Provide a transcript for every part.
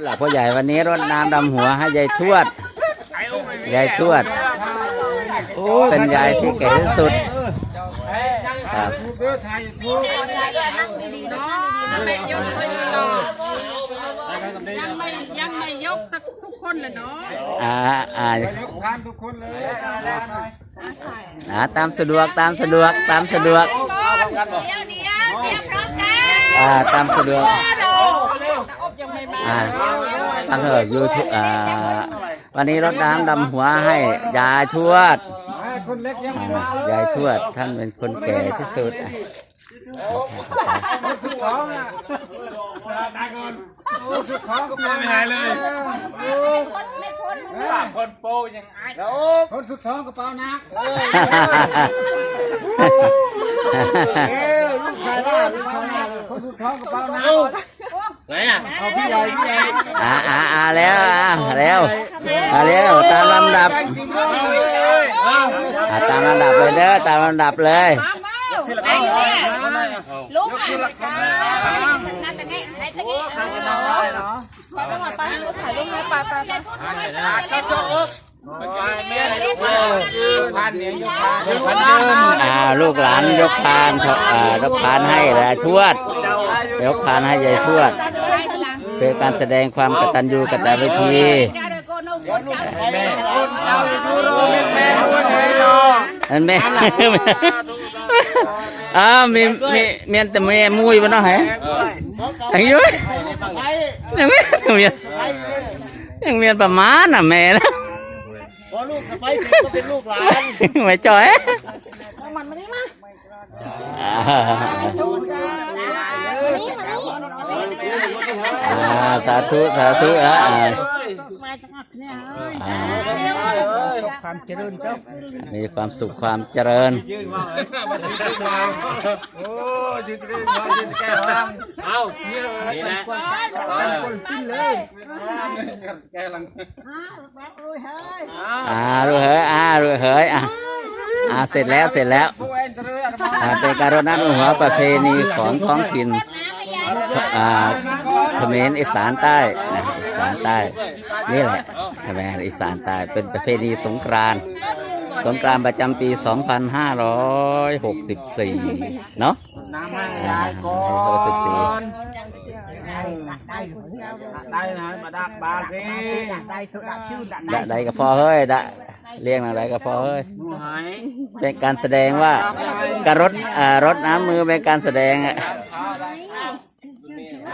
หลักพ่อใหญ่วันนี้รดน้ำดำหัวให้ยายทวด ยายทวด เป็นยายที่แก่ที่สุดครับไม่ยกไปเลยหรอกยังไม่ยังไม่ยกสักทุกคนเลยเนาะอ่าอ่าอ่าตามสะดวกตามสะดวกตามสะดวกเดี๋ยวเดี๋ยวเดี๋ยวพร้อมกันอ่าตามสะดวก อบยังไม่มาอ่าตั้งเถอะยูทูอ่าวันนี้รดน้ำดำหัวให้ยายทวดอ่ายายทวดท่านเป็นคนแก่ที่สุดอะไม่หายเลยคนสุดท้องกระเป๋านักลูกชายว่าลูกชายว่าคนสุดท้องกระเป๋านัก ไหนอะเอาพี่ใหญ่พี่ใหญ่อ่าอ่าอ่าแล้วอ่าแล้วอ่าแล้วตามลำดับอ่าตามลำดับเลยเด้อตามลำดับเลยไอ้ลูกอะลูกอะนั่นตะเงี้ยไอ้ตะเงี้ยพันเนี่ยยกอ่าลูกหลานยกพานถอ่ายกพานให้ยายทวด ยกพานให้ยายทวด เป็นการแสดงความกตัญญูกตเวทีนั่นแม่อ้าวมีมีเมียนแต่เมียมุ้ยวะเนาะฮะอันนี้ยังยังไม่เมียนยังเมียนประมาณน่ะแม่นะพอลูกสะใภ้ก็เป็นลูกหลานไม่จ่อยมันไม่ได้มา อ่าจุ๊บจ้าอ่าสาธุสาธุอ่าอ่าอ่าความเจริญเจ้ามีความสุขความเจริญโอ้ยืนยืนยืนแก้วเอ้านี่ยนะคนปิ้นเลยแก้ลังอ่ารู้เหยอ่ารู้เหยอะอ่าเสร็จแล้วเสร็จแล้วเป็นการรดน้ำหัวประเพณีของท้องถิ่น อ่าเขมรอีสานใต้นะอีสานใต้นี่แหละใช่ไหมอีสานใต้เป็นประเพณีสงกรานต์สงกรานต์ประจำปี 2564 เนาะน้ำให้ยายก่อนได้นะมาดักบาสิได้ทุกชื่อได้ดะใดก็พอเฮ้ยดะเรียกอะไรก็พอเฮ้ยหนูหายเป็นการแสดงว่าการรดอ่ารดน้ำมือเป็นการแสดงอะ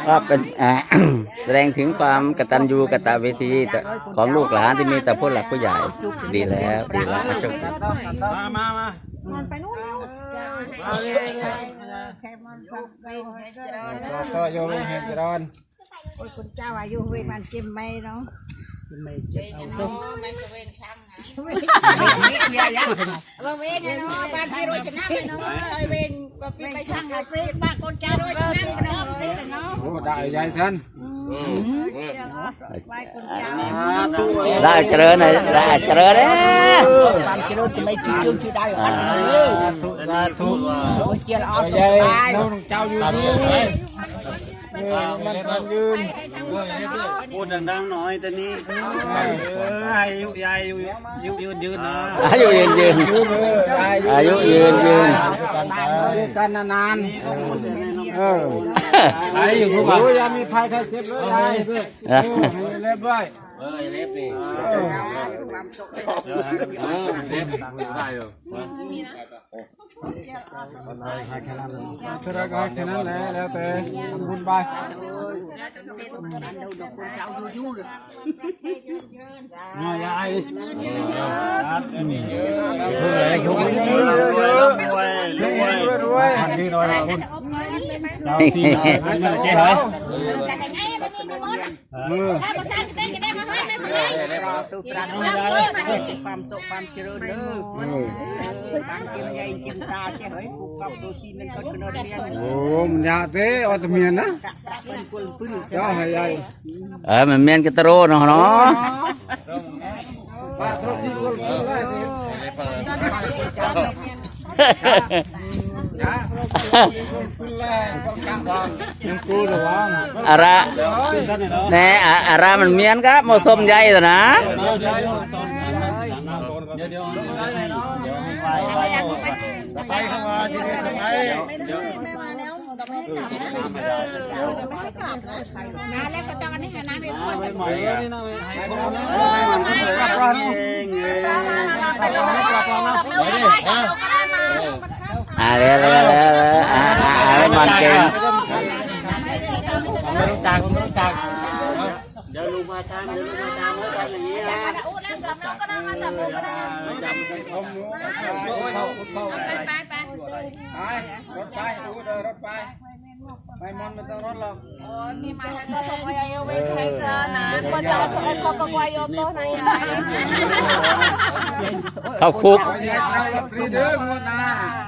ว่าเป็นแสดงถึงความกตัญญูกตเวทีของลูกหลานที่มีแต่ผู้หลักผู้ใหญ่ดีแล้วดีแล้วโชคดีมามามาก็โยมเห็นจรอนโอ้ยคุณเจ้าอายุเวมันเจ็บไหมเนาะว่าเวทเนี่ยเนาะบ้านพี่โรจนะเนาะเวทว่าพี่ไปทางเวทบ้านคนเจ้าโรจนะเนาะเวทเนาะโอ้ได้ยายสันไปคนเจ้าได้เจริญเลยได้เจริญเลยความเจริญจะ ไม่คิดยืงชื่อได้หรอกทุสาธุโอ้ยเจียเอายาตัวยตายน้องเจ้าอยู่นี่เออมันมันยืนพูดดังๆหน่อยตอนนี้เออให้ยายอยู่ยืนยืนยืนนะอายุยืนยืนยืนเออยายอายุยืนยืนอยู่กันนานๆ เออไอ้อยู่ทุกวันยามีภัยใครเจ็บเลยยายด้วยนะเล็บด้วยเออเล็บนี่เออเล็บได้อยู่เท่าไรก็ให้แค่นั้นแหละแล้วแต่ทำบุญไปน้อยยายรวยรวยรวยนี่น้อยคุณเจ้าที่ไม่เจ๊หายมือตัวปราณความตกความเจริญเด้อบ้านเจ็บใหญ่เจ็บตาเจ็บเฮ้ยผูกกับตัวที่มันก็กระโดดเรียนโอ้มันยาเต้อตเมียนนะกะตะเป็นกุลปืนเจ้าให้ยายเออมันเมียนกระตโรเนาะเนาะ ป้าทุกที่ก็กินได้สิจ้ายังกูระวังอาระแน่อะอาระมันเมียนครับโมสมใหญ่ตัวนะเดี๋ยวเดี๋ยวเดี๋ยวให้ไปไปเข้ามาที่นี่ไปนะแล้วก็ต้องอันนี้นะเป็นคนใหม่นี่นะให้มันปรับปรุงเองเลยปรับปรุงปรับปรุงนะไปดิฮะอ่าเร็วเร็วเร็วเร็วอ่าอ่าอ่าให้มันเก่งไม่รู้จักไม่รู้จักเดี๋ยวลุงมาตามเดี๋ยวลุงมาตามแล้วกันอย่างนี้นะจำเป็นข้อมูลไปไปไปไปรถไปดูเดินรถไปไม่มอนไม่ต้องรถหรอกมีมาให้ก็ส่งไปเอาไว้ใครเจอนะก็จะเอาไอ้ก็ก็ไว้โยโต้ไหนไงเข้าคุกไปยังไงรถฟรีเด้อหมดนะอ่าเจ้าตันี้หมดเลยเรียกความโตความเจริญเจ้าหอยสุด เรือกเจ้าบ้านเนี่ยเมียนบ้านไม่บ้านเนี่ยยายเสียใจเยอะเลยบ้านประเงินประเงินประเทศเลยโลกเอออายุพังเมียเด้อสมัยอายุเลยเต้เอาพังรวยๆเด้อไม่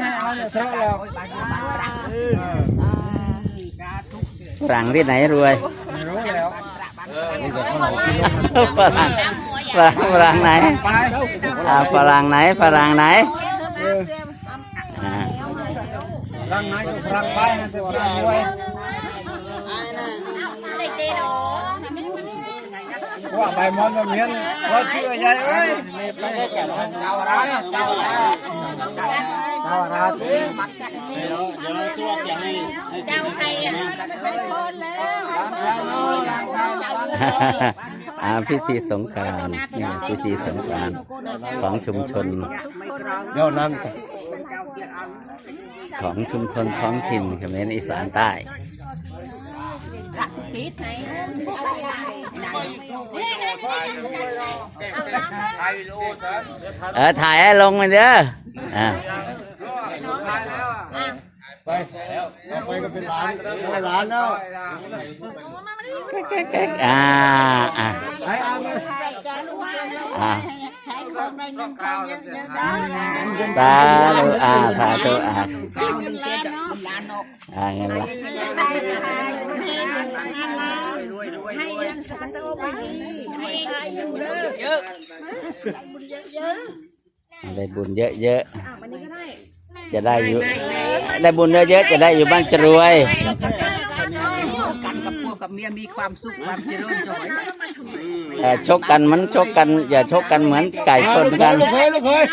ให้เอาเนี่ยเท่าหรอกฝรั่งที่ไหนรวยไม่รู้แล้ว ฝรั่งฝรั่งฝรั่งไหนอ่าฝรั่งไหนฝรั่งไหนอ่ารังไหนก็รังไปนะแต่ว่ารังรวยว่าใบมอนมันเมียนว่าเชื่อใหญ่เอ้ยไม่ได้แก่ทางเจ้าอะไรเจ้าอะไรเจ้าอะไรเดี๋ยวเดี๋ยวตัวจะให้เจ้าใครอะอ่าพิธีสงการนี่พิธีสงการของชุมชนเดี๋ยวนั้นของชุมชนท้องถิ่นเขมรอีสานใต้ เออถ่ายให้ลงมาเด้ออ่าไปเอาไปก็เป็นร้านเป็นร้านแล้วอ่าอ่าอ่าตาดูอ่าสาธุอ่า อ่าเงินละให้ยังสารโตไปให้ให้อยู่เด้อเยอะได้บุญเยอะๆจะได้อยู่ได้บุญเยอะๆจะได้อยู่บ้านจรวยกันกับพวกกับเมียมีความสุขความเจริญเจ้าหอยเอ่อชกกันมันชกกัน อย่าชกกันเหมือนไก่ชนกันลูกเคยลูกเคย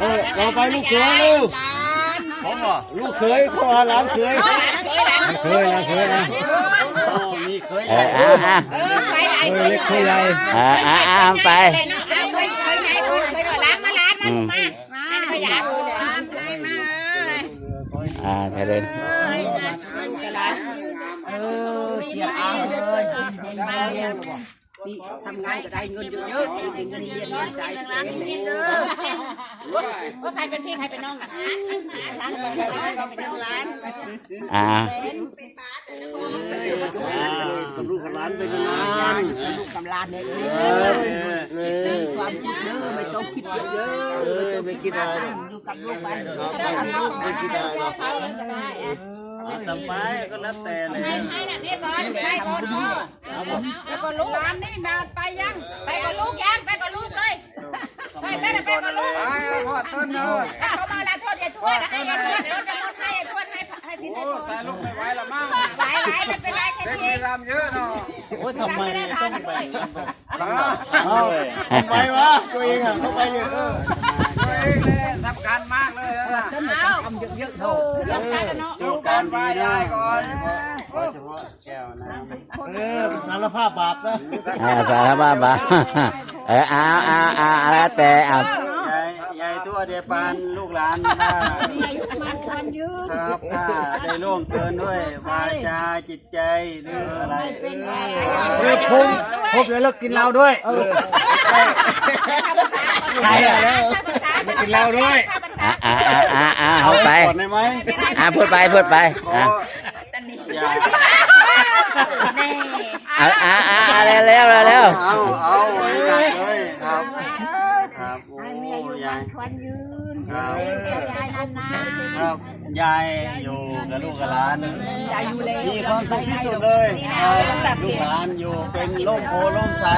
เออเราไปลูกเคยลูกผมเหร อลูกเคยเขาหาหลานเคยเคยนะเคยนะมีเคยเอออ่าอ่าเคยเล็กเคยใหญ่อ่าอ่าอ่าไปเอาไปไปไหนไปหน่อยล้างมาล้างอืมมาขยะเลยล้างไปมาอ่าเจริญเออเสียเอาเลยเย็นๆนี่ทำงานก็ได้เงินเยอะๆได้เงินเย็นเงินใจล้างกินเลย ว่าใครเป็นพี่ใครเป็นน้องกันร้านเป็นน้องร้านอ่ากับลูกกับหลานไปกันนานลูกกำลานเนี่ยเออเออความคิดเยอะไม่ต้องคิดเยอะเออไม่คิดอะไรอยู่กับลูกไปครับลูกไม่คิดอะไรหรอกทำไปก็แล้วแต่เลยนี่ก่อนไปก่อนพ่อไปก่อนลูกร้านนี้มาไปยัง ไปก่อนลูกยังไปก่อนลูกเลย ไปไปไปก่อนลูกไปพ่อต้นเนอะเขามาลาโทษยายทวดให้ยายทวดทวดทวดให้ทวดให้ให้ที่โอ้ใส่ลูกไม่ไหวละมั้งไหวไหวไม่เป็นไรแค่เด็กนี้มีรำเยอะเนาะโอ้ยทำไมต้องแบ่งกันแบบเอาทำไมวะตัวเองอะเข้าไปเนี่ยเออตัวเองเนี่ยสำคัญมากเลยนะทำเยอะๆโตสำคัญเนาะดูการดีนะโดยเฉพาะแก้วน้ำเออเป็นสารภาพบาปนะอ่าสารภาพบาป เออเอาเอาเอาเอาแล้วแต่เอายายยายตัวเดียปานลูกหลานถ้าอายุมันควรยืนครับถ้าได้ล่วงเกินด้วยวาจาจิตใจหรืออะไรเออเฮ้ยพุ่งพุ่งเดี๋ยวเลิกกินเหล้าด้วยใครอะกินเหล้าด้วยอ่าอ่าอ่าอ่าอ่าเอาไปก่อนได้ไหมอ่าพูดไปพูดไปอ่าอย่า แน่อ่าอ่าอ่าแล้วแล้วแล้วเอาเอาเฮ้ได้ยครับครับโอ้มียอยู่ยาบ้าย นชนยืนครับยงเจ้ายายนานครับยายอยู่กับลูกกับหลาน ๆยายอยู่เลยมีความสุขที่สุดเลยลูกหลานอยู่เป็นร่มโพร่มใส่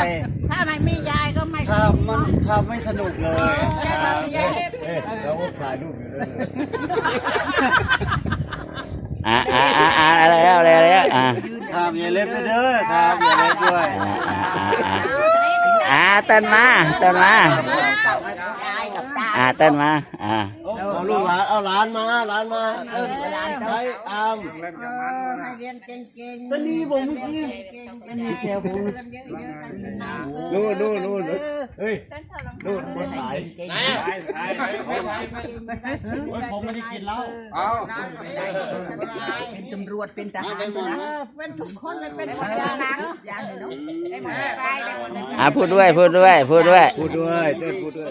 ถ้าไม่มียายก็ไม่ข้ามมันข้ามไม่สนุกเลยครับเราก็ถ่ายรูปอยู่เลยอ่าอ่าอ่าะไรแล้วอะไรแล้วอ่า ครับอย่าเล็บไปเด้อครับอย่าเล็บด้วยอ่าอ่าอ่าอ่าอ่าเต้นมาเต้นมายายกับตาอ่าเต้นมาอ่า เอาลูกหลานเอาหลานมาหลานมาเอิ้นใช้อามให้เรียนเก่งตอนนี้ผมเมื่อกี้ตอนนี้แซวผมๆนู่นนู่นนู่นเฮ้ยนู่นคนขายไหนผมไม่ได้กินแล้วเอาเป็นตำรวจเป็นทหารนะเป็นทุกคนเลยเป็นทุกอย่างนะอย่างเลยเนาะได้หมดไปได้หมดเลยอ่าพูดด้วยพูดด้วยพูดด้วยพูดด้วยเต้นพูดด้วย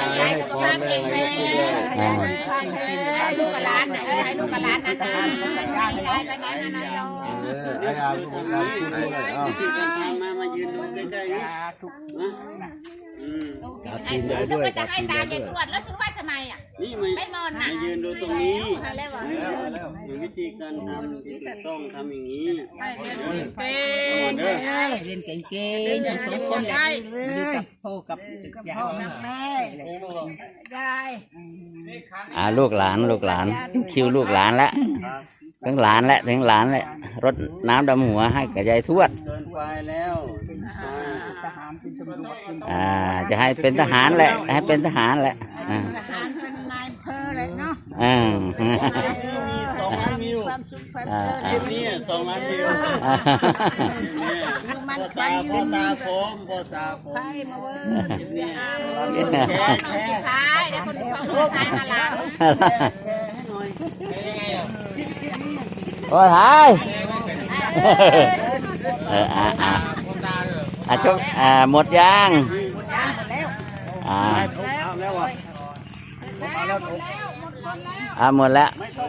ยายให้พรแม่อะไรก็พูดด้วยอ่าให้ลูกกับหลานนะให้ลูกกับหลานนะนะยายไปไหนนะนะเออไอ้อามพูดด้วยอ้าววิธีการทำมามายืนดูใกล้ๆนี่นะอืมกัดตีนยายด้วยก็กัจะดให้ตีนยายด้วย นี่มาไม่มอนนะมายืนดูตรงนี้แล้ววะดูวิธีการทำที่ถูกต้องทำอย่างนี้เก่งเด้อเรียนเก่งๆทั้งสองคนเลยอยู่กับพ่อกับยายกับแม่ยายอ่าลูกหลานลูกหลาน คิวลูกหลานละถึงหลานและถึงหลานและรดน้ำดำหัวให้กับยายทวดเกินไปแล้วอ่าทหารเป็นตำรวจเป็นอ่าจะให้เป็นทหารแหละให้เป็นทหารแหละอ่าทหาร เป็นนายอำเภอเลยเนาะอ่ามีสองล้านวิวความสุขความอ่าเจริคลิญปนี้สองล้านวิวอ่าเนี่ยพ่อตาพ่อตาผมพ่อตาผมใครมาเว้ยเนี่ยแชร์แชร์ท้ายแล้วคนดูเขาท้ายมาหลังโอ้ถ่ายเอออ่าอ่าอ่าจบอ่าหมดยังอ่าอ่ อาหมดแล้ว